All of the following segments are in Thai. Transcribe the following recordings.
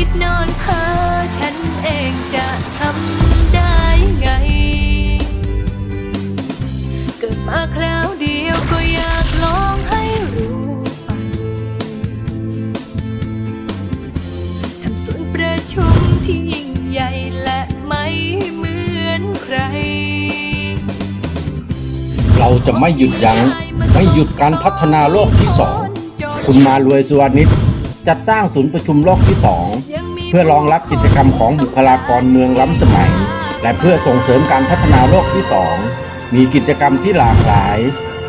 คิดนอนเพ้อฉันเองจะทำได้ไง เกิดมาคราวเดียวก็อยากลองให้รู้ไปทำส่วนประชุมที่ยิ่งใหญ่และไม่เหมือนใคร เราจะไม่หยุดยัง้งไม่หยุดการพัฒนาโลกที่สองคุณมารวยสุวรรณิชจัดสร้างศูนย์ประชุมโลกที่สอง เพื่อรองรับกิจกรรมของบุคลากรเมืองล้ำสมัย และเพื่อส่งเสริมการพัฒนาโลกที่สองมีกิจกรรมที่หลากหลาย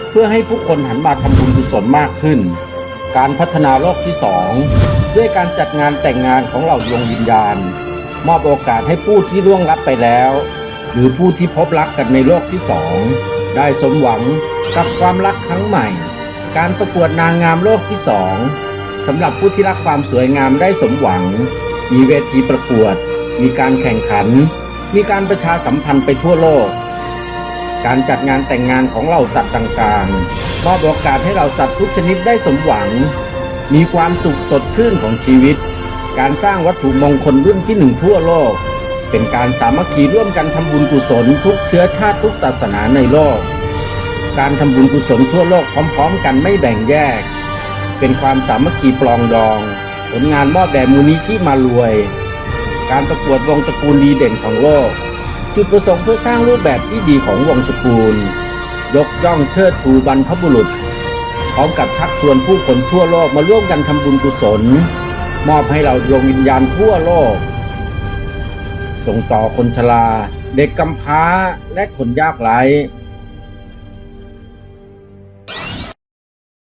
เพื่อให้ผู้คนหันมาทำบุญกุศลมากขึ้น การพัฒนาโลกที่สองด้วยการจัดงานแต่งงานของเหล่าดวงวิญญาณ มอบโอกาสให้ผู้ที่ล่วงลับไปแล้ว หรือผู้ที่พบรักกันในโลกที่สองได้สมหวังกับความรักครั้งใหม่ การประกวดนางงามโลกที่สองสำหรับผู้ที่รักความสวยงามได้สมหวัง มีเวทีประกวด มีการแข่งขัน มีการประชาสัมพันธ์ไปทั่วโลก การจัดงานแต่งงานของเหล่าสัตว์ต่างๆมอบโอกาสให้เหล่าสัตว์ทุกชนิดได้สมหวัง มีความสุขสดชื่นของชีวิต การสร้างวัตถุมงคลรุ่นที่หนึ่งทั่วโลก เป็นการสามัคคีร่วมกันทำบุญกุศลทุกเชื้อชาติทุกศาสนาในโลก การทำบุญกุศลทั่วโลกพร้อม ๆ กันไม่แบ่งแยก เป็นความสามัคคีปลองดอง ผลงานมอบแด่มูลนิธิมารวย การประกวดวงตระกูลดีเด่นของโลก จุดประสงค์เพื่อสร้างรูปแบบที่ดีของวงตระกูล ยกย่องเชิดชูบรรพบุรุษ พร้อมกับชักชวนผู้คนทั่วโลกมาร่วมกันทำบุญกุศล มอบให้เราดวงวิญญาณทั่วโลก ส่งต่อคนชรา เด็กกำพร้าและคนยากไร้